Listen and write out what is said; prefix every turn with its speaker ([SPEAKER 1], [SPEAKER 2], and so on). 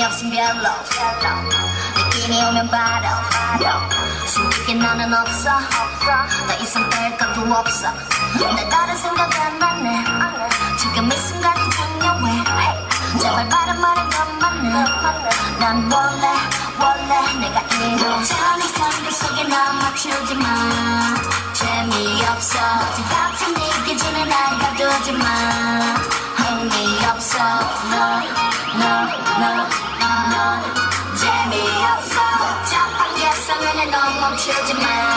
[SPEAKER 1] yellow 느낌이 오면 바로 숨기게 너는 없어. 더 이상 뺄 것도 없어. 내 다른 생각 안 하네 지금 이 순간이 중요해. 제발 바른 말은 그만해 난 원래 원래 내가 저는 감기 속에 나 맞추지 마. 재미없어. 어제 같은 얘기지는 날 가두지 마. 흥미없어. no no no won't you tomorrow?